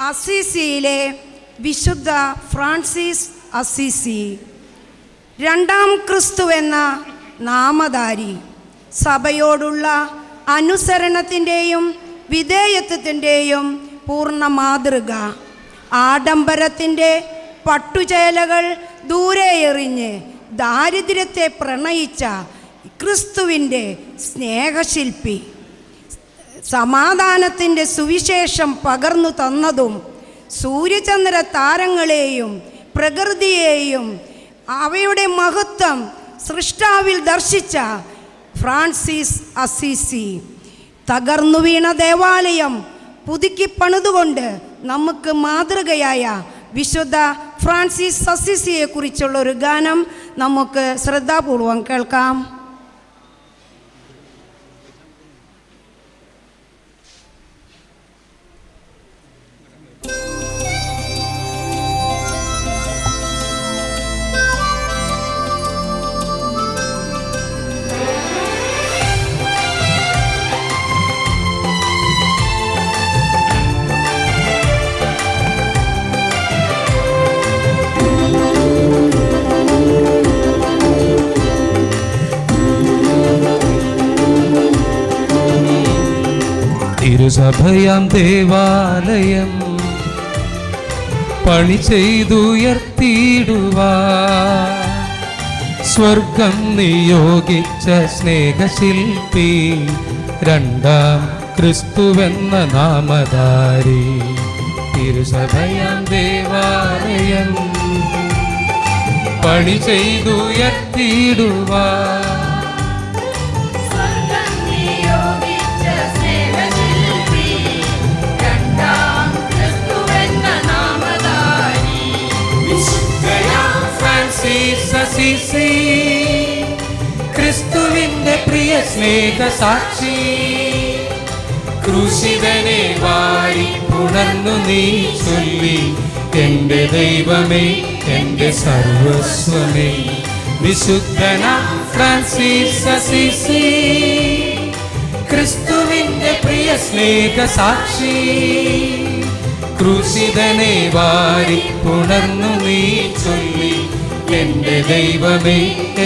അസീസിയിലെ വിശുദ്ധ Francis Assisi രണ്ടാം ക്രിസ്തു എന്ന നാമധാരി സഭയോടുള്ള അനുസരണത്തിന്റെയും വിധേയത്വത്തിന്റെയും പൂർണ മാതൃക ആഡംബരത്തിന്റെ പട്ടുചേലകൾ ദൂരെ എറിഞ്ഞ് ദാരിദ്ര്യത്തെ പ്രണയിച്ച ക്രിസ്തുവിന്റെ സ്നേഹശില്പി. സമാധാനത്തിന്റെ സുവിശേഷം പകർന്നു തന്നതും സൂര്യചന്ദ്ര താരങ്ങളെയും പ്രകൃതിയെയും അവയുടെ മഹത്വം സൃഷ്ടാവിൽ ദർശിച്ച ഫ്രാൻസിസ് അസിസി. തകർന്നു വീണ ദേവാലയം പുതുക്കി പണിതുകൊണ്ട് നമുക്ക് മാതൃകയായ വിശുദ്ധ ഫ്രാൻസിസ് അസിസിയെക്കുറിച്ചുള്ള ഒരു ഗാനം നമുക്ക് ശ്രദ്ധാപൂർവം കേൾക്കാം. തിരുസഭയാം ദേവാലയം പണി ചെയ്തുയർത്തിയിടുവാ. സ്വർഗം നിയോഗിച്ച സ്നേഹശില്പി രണ്ടാം ക്രിസ്തുവെന്ന നാമധാരി. തിരുസഭയാം ദേവാലയം പണി ചെയ്തുയർത്തിയിടുവാ. ക്രിസ്തുവിന്റെ പ്രിയ സ്നേഹ സാക്ഷി. ക്രൂശിതനെ വാരി പുണർന്നു നീ ചൊല്ലി. എന്റെ ദൈവമേ എന്റെ സർവസ്വമേ. വിശുദ്ധന ഫ്രാൻസിസ് അസീസി. ക്രിസ്തുവിന്റെ പ്രിയ സ്നേഹസാക്ഷി ക്രൂശിതനെ വാരി ഉണർന്നു നീ ചൊല്ലി. എന്റെ ദൈവമേ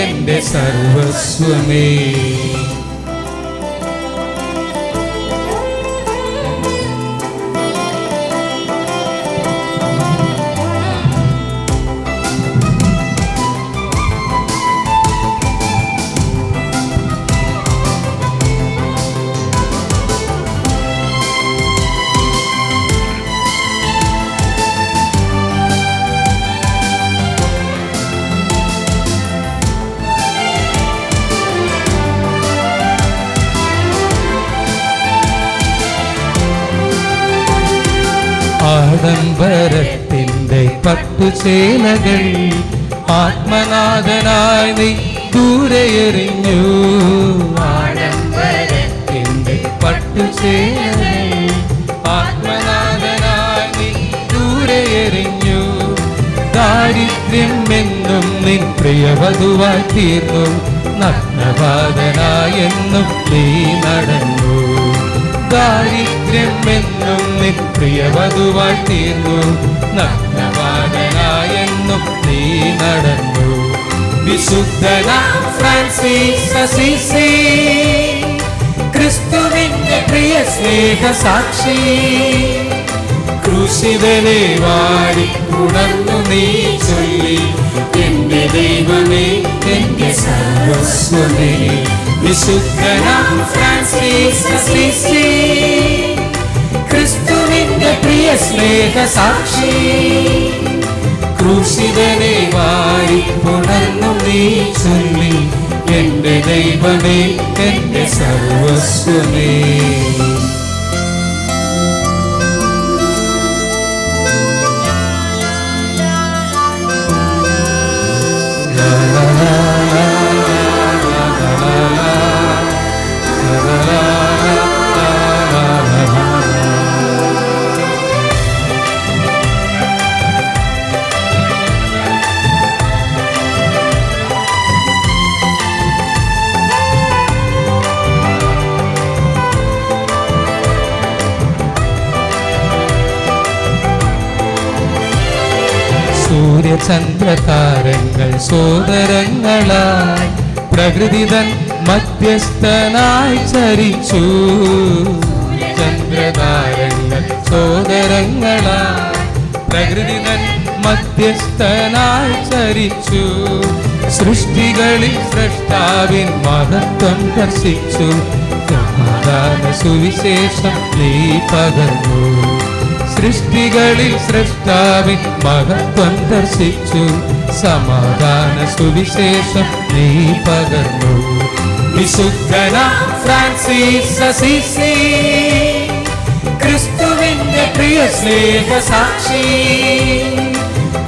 എന്റെ സർവസ്വമേ. ആഡംബരത്തിന്റെ പട്ടുചേലകൾ ആത്മനാഥനായി നീ ദൂരെ എറിഞ്ഞു ആഡംബരത്തിന്റെ പട്ടുചേലകൾ ആത്മനാഥനായി നീ ദൂരെ എറിഞ്ഞു ദാരിദ്ര്യം എന്നും നിൻ പ്രിയവധുവായി തീർന്നു. നഗ്നപാതനായെന്നും നീ നടന്നു. ദാരിദ്ര്യം എന്നും നിൻ പ്രിയവധുവായി തീർന്നു നഗ്നപാതനായെന്നും നീ നടന്നു വിശുദ്ധന ഫ്രാൻസിസ് ക്രിസ്തുവിന്റെ പ്രിയ സ്നേഹ സാക്ഷി ക്രൂശിതനെ വാടി ഉണർന്നു നീ ചൊല്ലി എന്റെ ദൈവമേ എന്റെ സർവസ്വമേ വിശുദ്ധനാം ഫ്രാൻസിസ് അസീസി ക്രിസ്തുവിന്റെ പ്രിയ സ്നേഹ ക്രൂശിതനെ വാരി ഉണർന്നു നീ ചൊല്ലി എന്റെ ദൈവമേ എന്റെ സർവസ്വമേ. സൂര്യചന്ദ്രതാരങ്ങൾ സോദരങ്ങളായി പ്രകൃതിതൻ മധ്യസ്ഥനായി ചരിച്ചു. ചന്ദ്രതാരങ്ങൾ സോദരങ്ങളായി പ്രകൃതിതൻ മധ്യസ്ഥനായി ചരിച്ചു. സൃഷ്ടികളിൽ സൃഷ്ടാവിൻ മഹത്വം ദർശിച്ചു. സുവിശേഷം നീ പകർന്നു. സൃഷ്ടികളിൽ സൃഷ്ടാവിൻ മഹത്വം ദർശിച്ചു. സമാധാന സുവിശേഷം നീ പകർന്നു. വിശുദ്ധന ഫ്രാൻസിസ് ക്രിസ്തുവിന്റെ പ്രിയ സ്നേഹ സാക്ഷി.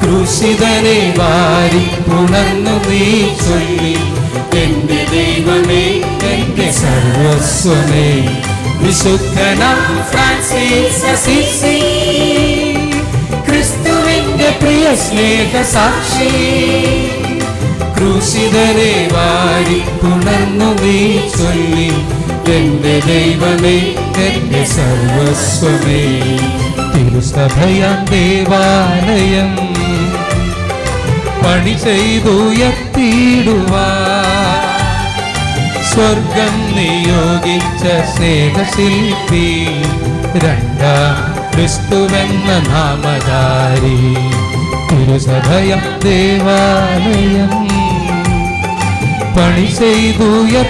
ക്രൂശിതനെ വാരി ഉണർന്നു നീ ചൊല്ലി. എന്റെ ദൈവമേ എന്റെ സർവസ്വമേ. വിശുദ്ധന ഫ്രാൻസിസ് പ്രിയ സ്നേഹ സാക്ഷി ക്രൂശിതനെ വാരി പുണർന്നു നീ ചൊല്ലി എന്റെ ദൈവമേ എന്റെ സർവസ്വമേ. തിരുസഭയാം ദേവാലയം പണി ചെയ്തുയർത്തിയിടുവാ. സ്വർഗം നിയോഗിച്ച സ്നേഹശില്പി രണ്ടാം ക്രിസ്തുവെന്ന നാമധാരി. തിരുസഭയം ദേവാലയം പണി ചെയ്തുയർത്തിയിടുവാ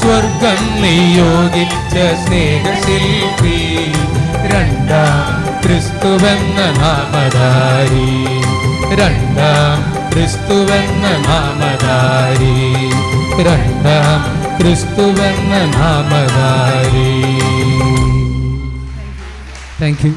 സ്വർഗം നിയോഗിച്ച സ്നേഹശില്പി രണ്ടാം ക്രിസ്തുവെന്ന നാമധാരി. രണ്ടാം ക്രിസ്തുവെന്ന നാമധാരി. രണ്ടാം ക്രിസ്തുവെന്ന നാമധാരി. Thank you